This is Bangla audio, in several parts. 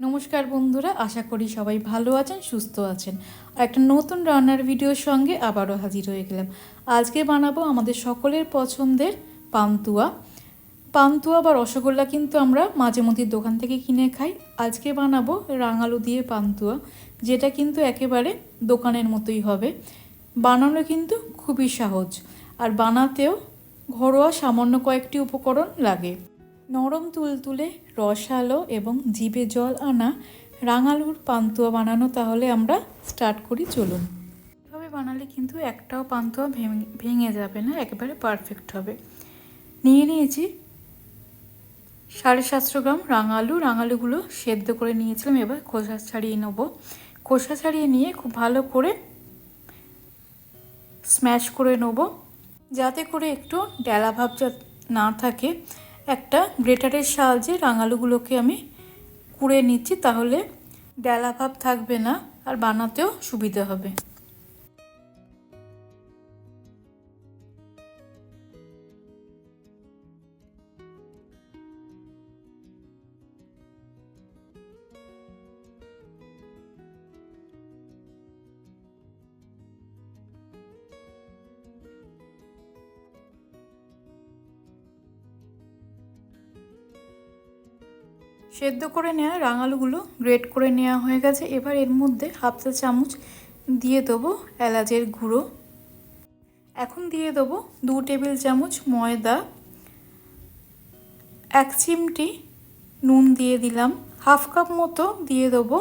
নমস্কার বন্ধুরা, আশা করি সবাই ভালো আছেন, সুস্থ আছেন। আর একটা নতুন রান্নার ভিডিওর সঙ্গে আবারও হাজির হয়ে গেলাম। আজকে বানাবো আমাদের সকলের পছন্দের পান্তুয়া। পান্তুয়া বা রসগোল্লা কিন্তু আমরা মাঝে মধ্যে দোকান থেকে কিনে খাই। আজকে বানাবো রাঙালু দিয়ে পান্তুয়া, যেটা কিন্তু একেবারে দোকানের মতোই হবে। বানানো কিন্তু খুবই সহজ, আর বানাতেও ঘরোয়া সামান্য কয়েকটি উপকরণ লাগে। নরম তুলতুলে রসালো এবং জিভে জল আনা রাঙালুর পান্তুয়া বানানো তাহলে আমরা স্টার্ট করি, চলুন। এভাবে বানালে কিন্তু একটাও পান্তুয়া ভেঙে ভেঙে যাবে না, একেবারে পারফেক্ট হবে। নিয়ে নিয়েছি সাড়ে সাতশো গ্রাম রাঙালু। রাঙালুগুলো সেদ্ধ করে নিয়েছিলাম, এবার খোসা ছাড়িয়ে নেব। খোসা ছাড়িয়ে নিয়ে খুব ভালো করে স্ম্যাশ করে নেব। যাতে করে একটু ডেলা ভাব না থাকে একটা গ্রেটারের সাহায্যে রাঙালুগুলোকে আমি কুড়ে নিচ্ছি, তাহলে ডেলা ভাব থাকবে না আর বানাতেও সুবিধা হবে। সেদ্ধ করে নেওয়া রাঙালুগুলো গ্রেট করে নেওয়া হয়ে গেছে। এবার এর মধ্যে হাফ চা চামচ দিয়ে দেবো এলাচের গুঁড়ো। এখন দিয়ে দেবো দু টেবিল চামচ ময়দা। এক চিমটি নুন দিয়ে দিলাম। হাফ কাপ মতো দিয়ে দেবো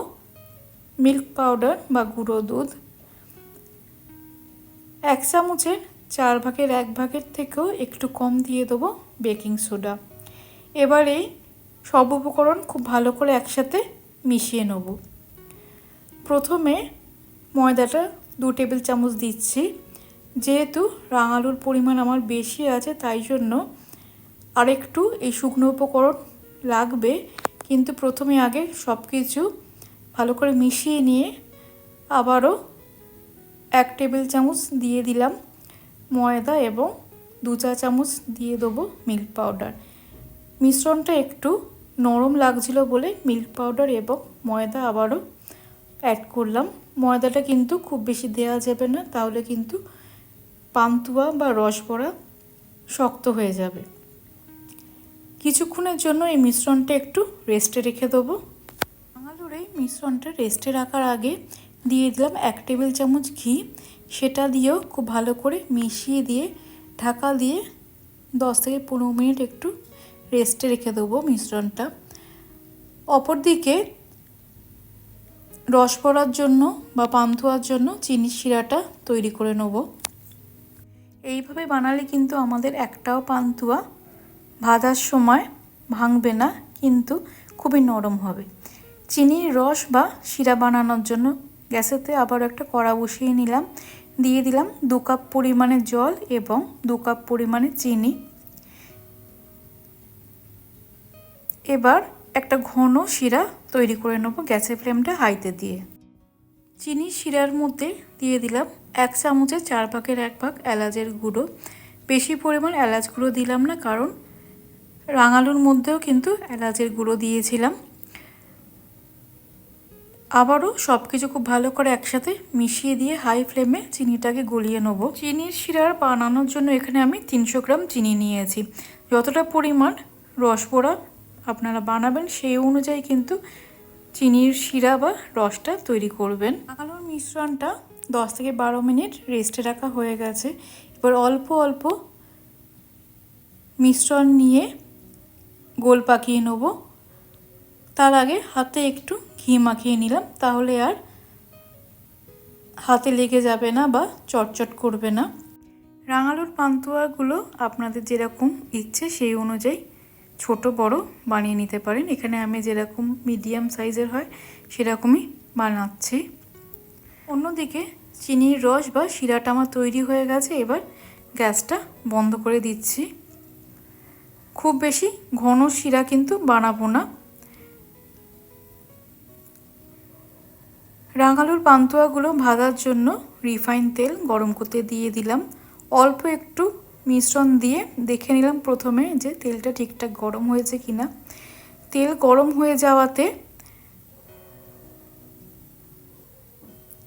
মিল্ক পাউডার বা গুঁড়ো দুধ। এক চামচের চার ভাগের এক ভাগের থেকেও একটু কম দিয়ে দেবো বেকিং সোডা। এবার এই সব উপকরণ খুব ভালো করে একসাথে মিশিয়ে নেব। প্রথমে ময়দাটা দু টেবিল চামচ দিচ্ছি। যেহেতু রাঙালুর পরিমাণ আমার বেশি আছে, তাই জন্য আরেকটু এই শুকনো উপকরণ লাগবে। কিন্তু প্রথমে আগে সব কিছু ভালো করে মিশিয়ে নিয়ে আবারও এক টেবিল চামচ দিয়ে দিলাম ময়দা এবং দু চা চামচ দিয়ে দেবো মিল্ক পাউডার। মিশ্রণটা একটু নরম লাগছিল বলে মিল্ক পাউডার এবং ময়দা আবারও অ্যাড করলাম। ময়দাটা কিন্তু খুব বেশি দেওয়া যাবে না, তাহলে কিন্তু পান্তুয়া বা রসবড়া শক্ত হয়ে যাবে। কিছুক্ষণের জন্য এই মিশ্রণটা একটু রেস্টে রেখে দেবো। বাঙালুর মিশ্রণটা রেস্টে রাখার আগে দিয়ে দিলাম এক টেবিল চামচ ঘি। সেটা দিয়েও খুব ভালো করে মিশিয়ে দিয়ে, ঢাকা দিয়ে দশ থেকে পনেরো মিনিট একটু রেস্টে রেখে দেবো মিশ্রণটা। অপরদিকে রস পড়ার জন্য বা পান্তুয়ার জন্য চিনির শিরাটা তৈরি করে নেব। এইভাবে বানালে কিন্তু আমাদের একটাও পান্তুয়া ভাজার সময় ভাঙবে না, কিন্তু খুবই নরম হবে। চিনির রস বা শিরা বানানোর জন্য গ্যাসেতে আবার একটা কড়া বসিয়ে নিলাম। দিয়ে দিলাম দু কাপ পরিমাণে জল এবং দু কাপ পরিমাণে চিনি। এবার একটা ঘন শিরা তৈরি করে নেব গ্যাসের ফ্লেমটা হাইতে দিয়ে। চিনি শিরার মধ্যে দিয়ে দিলাম এক চামচের চার ভাগের এক ভাগ এলাচের গুঁড়ো। বেশি পরিমাণ এলাচ গুঁড়ো দিলাম না, কারণ রাঙালুর মধ্যেও কিন্তু এলাচের গুঁড়ো দিয়েছিলাম। আবারও সব কিছু খুব ভালো করে একসাথে মিশিয়ে দিয়ে হাই ফ্লেমে চিনিটাকে গলিয়ে নেব। চিনির শিরার বানানোর জন্য এখানে আমি তিনশো গ্রাম চিনি নিয়েছি। যতটা পরিমাণ রসবড়া আপনারা বানাবেন, সেই অনুযায়ী কিন্তু চিনির শিরা বা রসটা তৈরি করবেন। আলুর মিশ্রণটা দশ থেকে বারো মিনিট রেস্টে রাখা হয়ে গেছে। এবার অল্প অল্প মিশ্রণ নিয়ে গোল পাকিয়ে নেব। তার আগে হাতে একটু ঘি মাখিয়ে নিলাম, তাহলে আর হাতে লেগে যাবে না বা চটচট করবে না। রাঙালুর পান্তুয়াগুলো আপনাদের যেরকম ইচ্ছে সেই অনুযায়ী ছোট, বড় বানিয়ে নিতে পারেন। এখানে আমি যেরকম মিডিয়াম সাইজের হয়, সেরকমই বানাচ্ছি। অন্যদিকে চিনির রস বা শিরাটা আমার তৈরি হয়ে গেছে, এবার গ্যাসটা বন্ধ করে দিচ্ছি। খুব বেশি ঘন শিরা কিন্তু বানাবো না। রাঙালুর পান্তুয়াগুলো ভাজার জন্য রিফাইন তেল গরম করতে দিয়ে দিলাম। অল্প একটু মিশ্রণ দিয়ে দেখে নিলাম প্রথমে যে তেলটা ঠিকঠাক গরম হয়েছে কি না তেল গরম হয়ে যাওয়াতে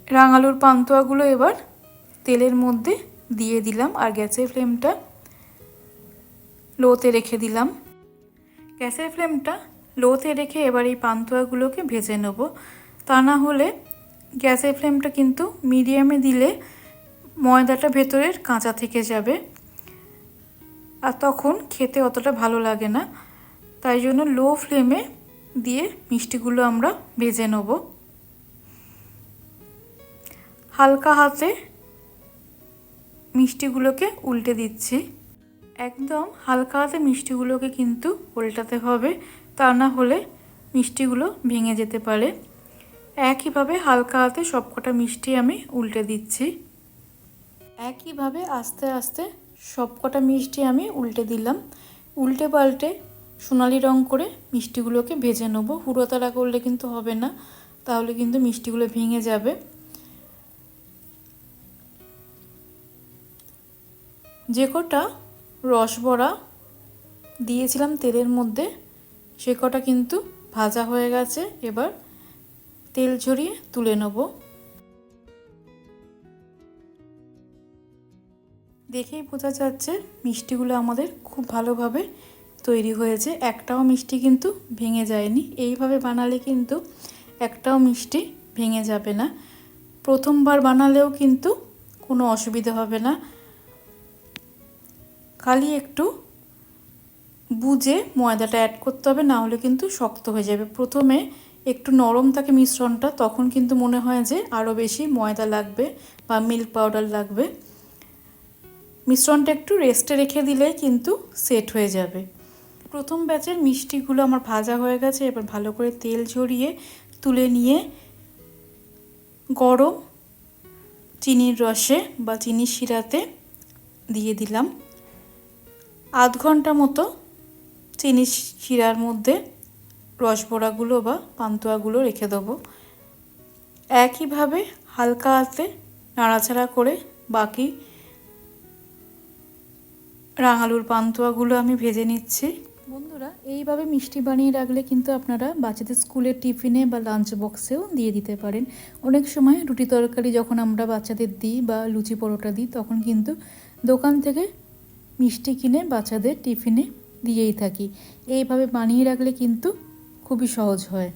রাঙালুর পান্তুয়াগুলো এবার তেলের মধ্যে দিয়ে দিলাম আর গ্যাসের ফ্লেমটা লোতে রেখে দিলাম। গ্যাসের ফ্লেমটা লোতে রেখে এবার এই পান্তুয়াগুলোকে ভেজে নেব। তা না হলে গ্যাসের ফ্লেমটা কিন্তু মিডিয়ামে দিলে ময়দাটা ভেতরের কাঁচা থেকে যাবে। আর তখন খেতে অতটা ভালো লাগে না। তাই জন্য লো ফ্লেমে দিয়ে মিষ্টিগুলো আমরা ভেজে নেব। হালকা হাতে মিষ্টিগুলোকে উল্টে দিচ্ছি। একদম হালকা হাতে মিষ্টিগুলোকে কিন্তু উল্টাতে হবে, তা না হলে মিষ্টিগুলো ভেঙে যেতে পারে। একইভাবে হালকা হাতে সবকটা মিষ্টি আমি উল্টে দিচ্ছি। একইভাবে আস্তে আস্তে সবকটা মিষ্টি আমি উল্টে দিলাম। উল্টে পাল্টে সোনালি রং করে মিষ্টিগুলোকে ভেজে নেব। হুড়োতাড়া করলে কিন্তু হবে না, তাহলে কিন্তু মিষ্টিগুলো ভেঙে যাবে। যে কটা রসবড়া দিয়েছিলাম তেলের মধ্যে, সে কটা কিন্তু ভাজা হয়ে গেছে। এবার তেল ঝরিয়ে তুলে নেব। দেখেই বোঝা যাচ্ছে মিষ্টিগুলো আমাদের খুব ভালোভাবে তৈরি হয়েছে। একটাও মিষ্টি কিন্তু ভেঙে যায়নি। এইভাবে বানালে কিন্তু একটাও মিষ্টি ভেঙে যাবে না। প্রথমবার বানালেও কিন্তু কোনো অসুবিধা হবে না। খালি একটু বুঝে ময়দাটা অ্যাড করতে হবে, না হলে কিন্তু শক্ত হয়ে যাবে। প্রথমে একটু নরম থাকে মিশ্রণটা, তখন কিন্তু মনে হয় যে আরও বেশি ময়দা লাগবে বা মিল্ক পাউডার লাগবে। মিশ্রণটা একটু রেস্টে রেখে দিলেই কিন্তু সেট হয়ে যাবে। প্রথম ব্যাচের মিষ্টিগুলো আমার ভাজা হয়ে গেছে, এবার ভালো করে তেল ঝরিয়ে তুলে নিয়ে গরম চিনির রসে বা চিনির শিরাতে দিয়ে দিলাম। আধ ঘণ্টা মতো চিনি শিরার মধ্যে রসবড়াগুলো বা পান্তুয়াগুলো রেখে দেবো। একইভাবে হালকা হাতে নাড়াচাড়া করে বাকি রাঙালুর পান্তুয়াগুলো আমি ভেজে নিচ্ছি। বন্ধুরা, এইভাবে মিষ্টি বানিয়ে রাখলে কিন্তু আপনারা বাচ্চাদের স্কুলের টিফিনে বা লাঞ্চ বক্সেও দিয়ে দিতে পারেন। অনেক সময় রুটি তরকারি যখন আমরা বাচ্চাদের দিই বা লুচি পরোটা দিই, তখন কিন্তু দোকান থেকে মিষ্টি কিনে বাচ্চাদের টিফিনে দিয়েই থাকি। এইভাবে বানিয়ে রাখলে কিন্তু খুবই সহজ হয়।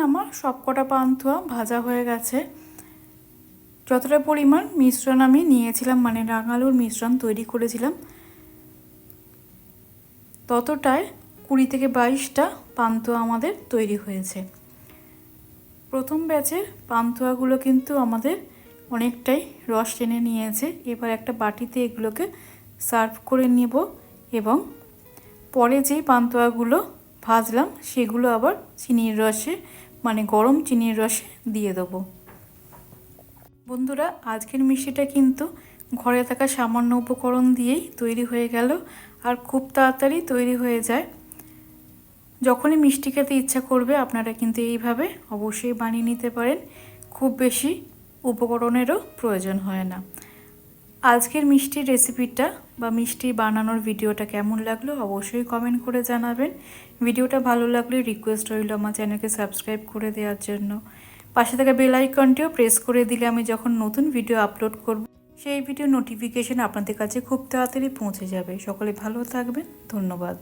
আমার সবকটা পান্তুয়া ভাজা হয়ে গেছে। যতটা পরিমাণ মিশ্রণ আমি নিয়েছিলাম মানে রাঙালুর মিশ্রণ তৈরি করেছিলাম ততটায় কুড়ি থেকে বাইশটা পান্তুয়া আমাদের তৈরি হয়েছে। প্রথম ব্যাচের পান্তুয়াগুলো কিন্তু আমাদের অনেকটাই রস টেনে নিয়েছে। এবার একটা বাটিতে এগুলোকে সার্ভ করে নেব এবং পরে যেই পান্তুয়াগুলো ভাজলাম, সেগুলো আবার চিনির রসে মানে গরম চিনির রসে দিয়ে দেবো। বন্ধুরা, আজকের মিষ্টিটা কিন্তু ঘরে থাকা সামান্য উপকরণ দিয়েই তৈরি হয়ে গেল আর খুব তাড়াতাড়ি তৈরি হয়ে যায়। যখনই মিষ্টি খেতে ইচ্ছা করবে, আপনারা কিন্তু এইভাবে অবশ্যই বানিয়ে নিতে পারেন। খুব বেশি উপকরণেরও প্রয়োজন হয় না। আজকের মিষ্টির রেসিপিটা বা মিষ্টি বানানোর ভিডিওটা কেমন লাগল অবশ্যই কমেন্ট করে জানাবেন। ভিডিওটা ভালো লাগলে রিকোয়েস্ট রইল আমার চ্যানেলকে সাবস্ক্রাইব করে দেওয়ার জন্য। পাশে থাকা বেল আইকনটিও প্রেস করে দিলে আমি যখন নতুন ভিডিও আপলোড করব, সেই ভিডিও নোটিফিকেশন আপনাদের কাছে খুব তাড়াতাড়ি পৌঁছে যাবে। সকলে ভালো থাকবেন, ধন্যবাদ।